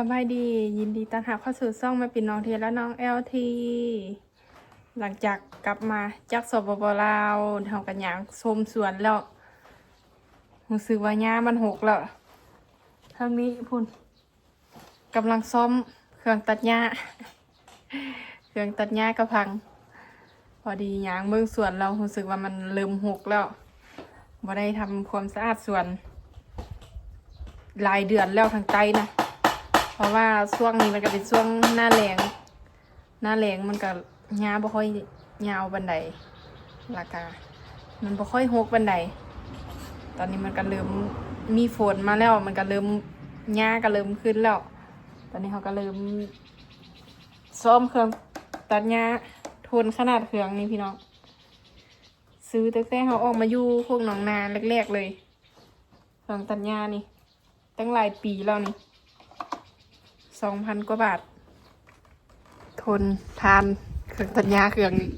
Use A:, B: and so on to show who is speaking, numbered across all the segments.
A: สบายดี ยินดีต้อนรับเข้าสู่ซ่องม่ปิ่นน้องเทียและน้องเอลทีหลังจากกลับมาจากสปปลาวทำกันอย่างชมสวนแล้วรู้สึกว่าหญ้ามันหกแล้วทางนี้พุ่นกำลังซ่อมเครื่องตัดหญ้า เครื่องตัดหญ้ากระพัง พอดีหยางเบื้องสวนเรารู้สึกว่ามันเริ่มหกแล้วบ่ได้ทำความสะอาดสวนหลายเดือนแล้วทางใต้นะ เพราะว่าช่วงนี้มันก็เป็นช่วงหน้าแรงหน้าแรงมันก็หญ้าบ่ค่อยยาวบันไดราคามันบ่ค่อยหกบันไดตอนนี้มันก็เริ่มมีฝนมาแล้ว มันก็เริ่มหญ้าก็เริ่มขึ้นแล้ว ตอนนี้เขาก็เริ่มซ่อมเครื่องตัดหญ้าทนขนาดเครื่องนี่พี่น้องซื้อตั้งแต่เขาออกมาอยู่พวกหนองนาแรกๆเลยเครื่องตัดหญ้านี่ ตั้งหลายปีแล้วนี่ สองพันกว่าบาท ทนทานเครื่องตัดหญ้าเครื่องนี้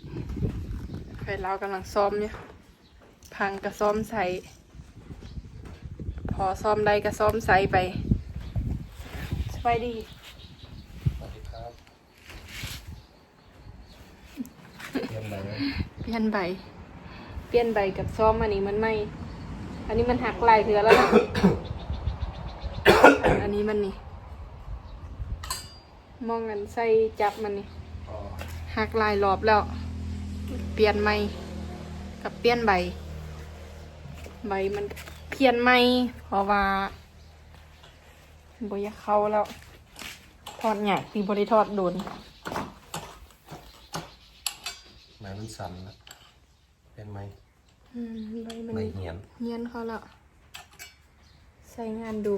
A: เคยเรากำลังซ่อมเนี่ย พังก็ซ่อมใส่ พอซ่อมได้ก็ซ่อมใส่ไปสบายดี
B: สวัสดีครับเยี่ยมเลย
A: เปลี่ยนใบ เปลี่ยนใบกับซ่อมอันนี้มันไม่ อันนี้มันหักลายเถือแล้วนะอันนี้มันนี่ มองกันใส่จับมันนี่
B: อ๋อ
A: หักลายรอบแล้ว เปลี่ยนใหม่กับเปลี่ยนใบ ใบมันเพี้ยนใหม่เพราะว่าบอยากเข้าแล้ว ทอดหยากปีบริทอดโดน
B: ไม้มันสั่นละเป็นไม้
A: อืมใบมัน
B: ไม้เหียน
A: เงียนเขาแล้วใส่งานดุ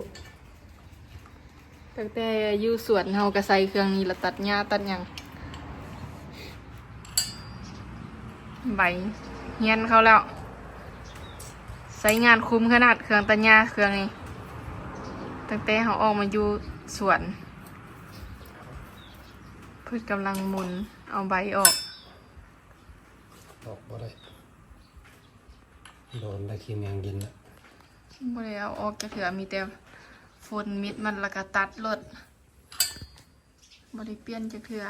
A: ตั้งแต่อยู่สวนเฮาก็ใส่เครื่องนี้ละตัดหญ้าตัดหยังใบเงียนเขาแล้ว ใช้งานคุ้มขนาดเครื่องตัดหญ้าเครื่องนี้ตั้งแต่เขาออกมาอยู่สวนเพื่อกำลังหมุนเอาใบออก
B: ออกบ่ได้โดนได้คีมยังยินละ
A: บ่ได้เอาออกจะเถื่อมีแต่ ฝนมิดมันแล้วก็ตัดรถบ่ได้เปลี่ยนจะเถื่อ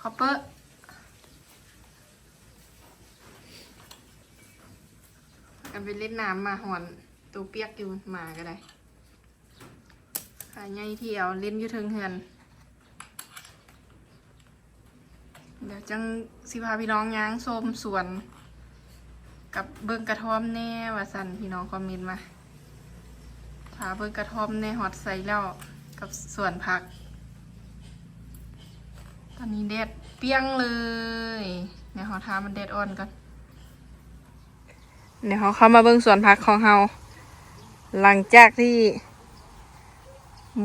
A: คอปเปอร์กันไปเล่นน้ำมาหอนตัวเปียกอยู่หมาก็ได้ขาใหญ่เที่ยวเล่นอยู่เทิงเฮือน เดี๋ยวจังสิพาพี่น้องย้างชมสวน กับเบิ่งกระท่อมแน่ว่าสันพี่น้องคอมเมนต์มาพาเบิ่งกระท่อมแน่ฮอตใส่แล้วกับสวนผัก ตอนนี้แดดเปี้ยงเลยเดี๋ยวเขาทามันแดดอ่อนก่อนเดี๋ยวเขาเข้ามาเบิ่งสวนผักของเราหลังจากที่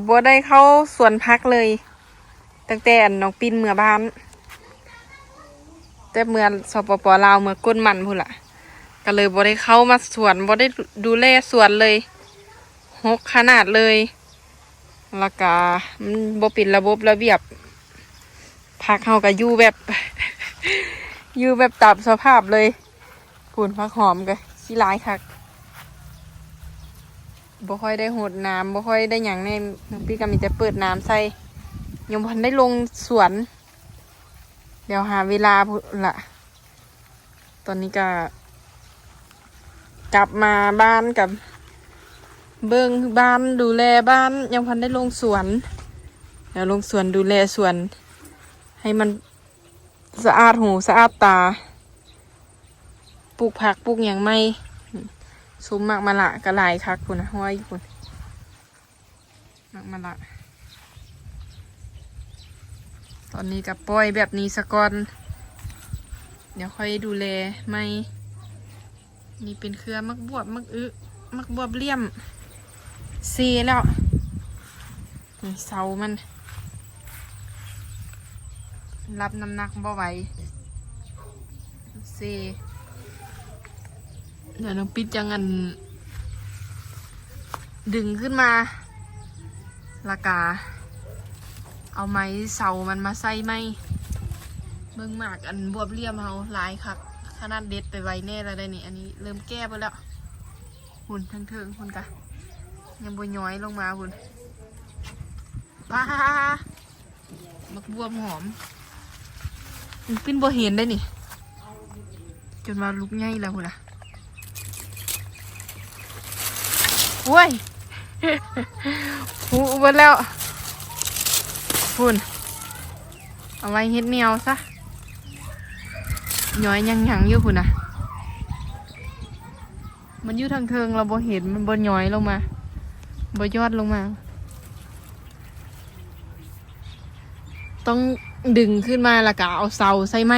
A: บ่ได้เข้าสวนผักเลย ตั้งแต่นน้องปินเมื่อบ้าน แต่เมื่อสปปลาวเมื่อก้นมันพูนละ ก็เลยบ่ได้เข้ามาสวนบ่ได้ดูแลสวนเลยหกขนาดเลยแล้วก็มันบ่ป็นระบบระเบียบพักเฮาก็อยู่แบบ อยู่แบบตามสภาพเลยปูนพักหอมก็ขี้ร้ายคักบ่ค่อยได้หดน้ำบ่ค่อยได้หยังในน้องพี่ก็มีแต่เปิดน้ำใส่ยังพันได้ลงสวน เดี๋ยวหาเวลาละตอนนี้ก็ กลับมาบ้านกับ เบิ้งบ้านดูแลบ้านยังพันได้ลงสวน เดี๋ยวลงสวนดูแลสวน ให้มันสะอาดหูสะอาดตาปลูกผักปลูกอย่างไม่ซุ้มมากมะละกระลายคักคุณนะห้อยคุณมากมะละตอนนี้กับปล่อยแบบนี้สะก่อน เดี๋ยวค่อยดูแลไม่ นี่เป็นเครือมักบวบมักอึมักบวบเลี่ยมเซแล้วนี่เสามัน รับน้ำหนักบ่ไหวเซเดี๋ยวน้องปิดจังอันดึงขึ้นมาละกา เอาไม้เสามันมาใส่ไหมเบิ่งหมากอันบวบเลี่ยมเฮาลายคัก ขนาดเด็ดไปไวแน่แล้วได้นี่ อันนี้เริ่มแก้ไปแล้วหุ่นทั้งเทิงหุ่นกะยังบวย้อยลงมาหุ่นป้ามักบวมหอมมันปิ้นบ่เห็นได้นี่ จนมาลุกใหญ่แล้วหุ่นอะโว้ยหูเบดแล้วหุ่นเอาไว้เฮ็ดแนวซะ ย้อยยังยังอยู่หุ่นอะมันอยู่ทางเทิงเราบ่เห็นมันบ่ย้อยลงมาบ่ยอดลงมา ต้องดึงขึ้นมาล้วก็เอาเสาใส่ไหม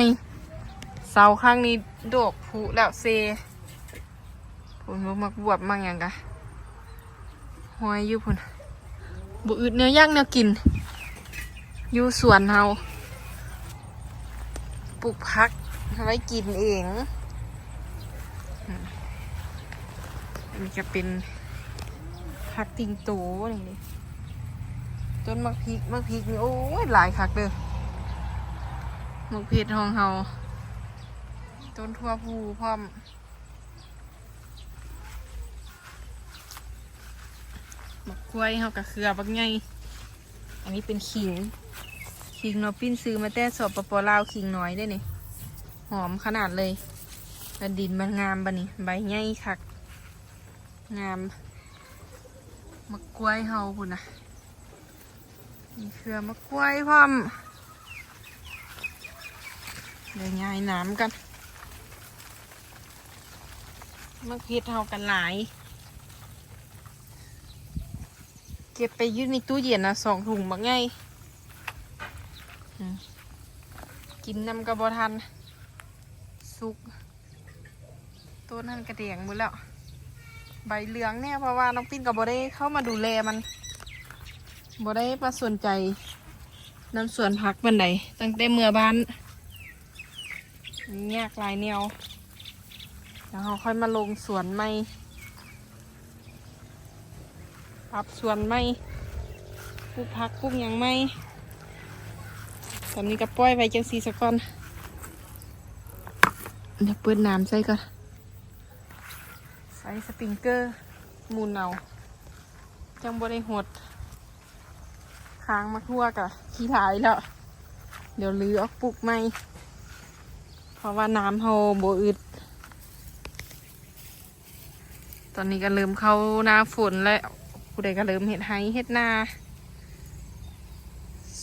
A: เสาข้างนี้โดกผุแล้วเซพุนมักบวบมักหยังกะหอยอยู่พุ่นบ่อึดแนวย่างแนวกิน อยู่สวนเฮาปลูกผัก ไว้กินเองมันจะเป็นผักติงโตอย่างนี้ต้นมะพริกมะพริกนี่โอ้ยหลายคักเลยมะเพชรของเฮาต้นทั่วภูพร้อมมะกล้วยเฮากับเคือบักไงอันนี้เป็นขิง ขิงเนาะปิ้นซื้อมาแต่สอบปปลาวขิงน้อยได้นี่ หอมขนาดเลยแผ่นดินมันงามบะนี่ใบใหญ่คัก งามมะกล้วยเฮาพุ่นนะมีเครือมะกล้วยพร้อมเดี๋ยวย้ายน้ำกันมะพริกเฮากันหลาย เก็บไปยืดในตู้เย็นนะสองถุงบักไงกินน้ำกระบอทัน สุกต้นนั่นกระเดียงหมดแล้ว ใบเหลืองเนี่ยเพราะว่าน้องปิ้นกับบได้เข้ามาดูแลมันบได้มาสนใจน้ำสวนผักบันไดตั้งแต่เมื่อบ้านแยกลายแนวแล้วเราค่อยมาลงสวนใหม่ปรับสวนใหม่ปลูกผักปลูกหยังไม่ตอนนี้ก็ปล่อยไว้จังสีสักก่อน เดี๋ยวเปิดน้ำใส่ก่อนใส่สปริงเกอร์หมูนเอาจังบริหดค้างมาทั่วกะขี้ลายแล้ว เดี๋ยวลือออกปลุกไหมเพราะว่าน้ำเฮาโบอึด ตอนนี้ก็เริ่มเข้าหน้าฝนแล้วผู้ใดก็เริ่มเห็ดไห้เห็ดนา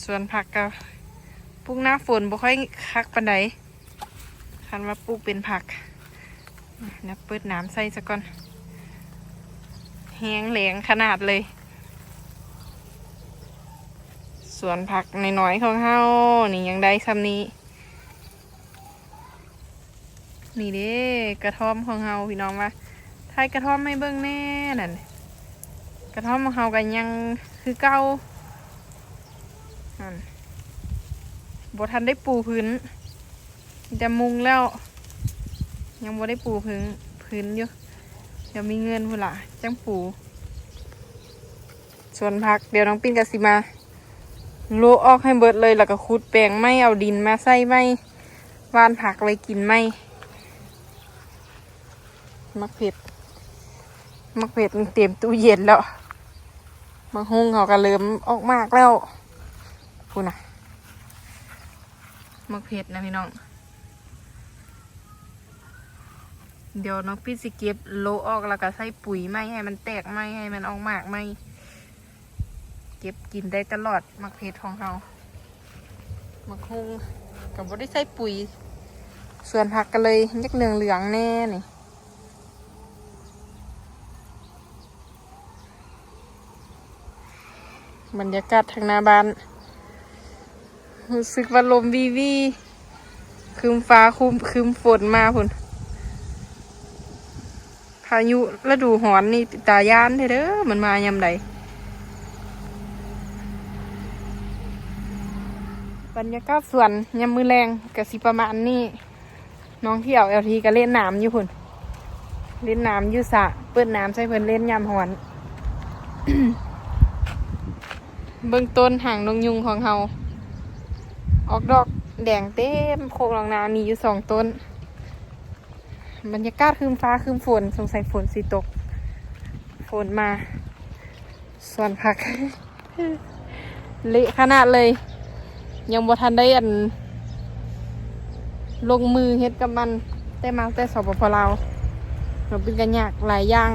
A: ส่วนผักก็ปลูกหน้าฝนบ่ค่อยคักปันใด คันว่าปลูกเป็นผักนะเปิดน้ำใส่ซะก่อนแห้งแหลงขนาดเลย สวนผักน้อยๆของเฮานี่ยังได้ซ้ำนี้ นี่เด้กระท่อมของเฮาพี่น้องว่าทายกระท่อมไม่เบิ่งแน่นั่นกระท่อมของเฮากันยังคือเก่านั่นบ่ทันได้ปูพื้น มีแต่มุงแล้ว ยังบ่ได้ปูพื้นพื้นอยู่เดี๋ยวมีเงินพุ่นละจังปูส่วนผัก เดี๋ยวน้องปิ้นกับสิมาโลออกให้เบิดเลยแล้วก็ขุดแปลงไม้เอาดินมาใส่ไม้วานผักไว้กินไม้มักเผ็ดมักเผ็ดเตรียมตู้เย็นแล้วมักฮุ้งเขาก็เริ่มออกมากแล้วพูดนะมักเผ็ดนะพี่น้อง เดี๋ยวน้องพี่สิเก็บโลออกแล้วก็ใส่ปุ๋ยไม่ให้มันแตกไม่ให้มันออกมากไม่เก็บกินได้ตลอดมักเพชรของเรามักฮุงกับว่าได้ใส่ปุ๋ย ส่วนผักกันเลยยักเหลืองเหลืองแน่นี่บรรยากาศทางนาบ้านรู้สึกว่าลมวีวีคืมฟ้าคุมคืมฝนมาพุ่น พายุฤดูหอนนี่ตายานเด้อมันมายามใดบรรยากาศสวนยามมือแรงกะสิประมาณนี้น้องเที่ยวเอลทีก็เล่นน้ำอยู่พุ่นเล่นน้ำอยู่สะเปิดน้ำใส่เพิ่นเล่นยามหอน เบื้องต้นห่างนงยุงของเฮาออกดอกแดงเต็มโคกหลังนามีอยู่สองต้น บรรยากาศคืมฟ้าคืมฝน สงสัยฝนสิตก ฝนมา ส่วนผัก เละขนาดเลย ยังบ่ทันได้อัน ลงมือเฮ็ดกับมัน แต่มาแต่สปปลาวเราเป็นกันยากหลายอย่าง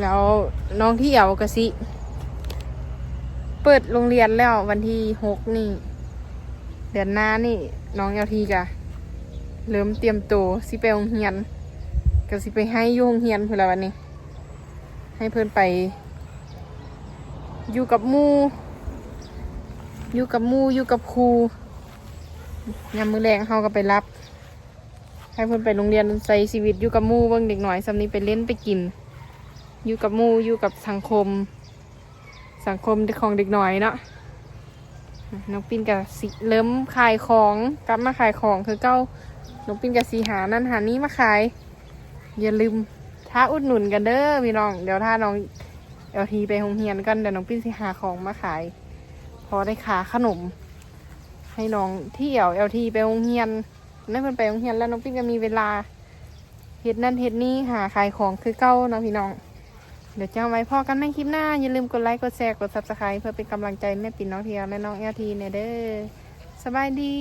A: แล้วน้องที่เอวกะสิ เปิดโรงเรียนแล้ววันที่หกนี่ เดือนหน้านี่ น้องเอลทีกะ เริ่มเตรียมตัวสิไปโรงเรียนก็สิไปให้ยุ่งเรียนเพื่อละวันนี้ ให้เพื่อนไป อยู่กับมูอยู่กับมูอยู่กับครูยามมือแรงเขาก็ไปรับ ให้เพื่อนไปโรงเรียนใส่ชีวิตอยู่กับมูเบิ่งเด็กหน่อยสำนี้ไปเล่นไปกิน อยู่กับมูอยู่กับสังคม สังคมของเด็กหน่อยเนาะน้องปินกับสิเริ่มขายของกลับมาขายของคือเก้า น้องปินกับสีหานั่นหานี้มาขาย อย่าลืมท้าอุดหนุนกันเด้อพี่น้อง เดี๋ยวถ้าน้องเอลทีไปโรงเรียนกันเดี๋ยวน้องปิ้นสิหาของมาขาย พอได้ขาขนม ให้น้องที่เอลเอลทีไปโรงเรียนนั่นเพิ่นไปโรงเรียนแล้วน้องปิ้นก็มีเวลาเฮ็ดนั่นเฮ็ดนี่หาขายของคือเก้าเนาะพี่น้องเดี๋ยวจะเอาไว้พอกันในคลิปหน้า อย่าลืมกดไลค์กดแชร์กด subscribe เพื่อเป็นกำลังใจแม่ปิ่นน้องเทียและน้องเอลทีเนี่ยเด้อสบายดี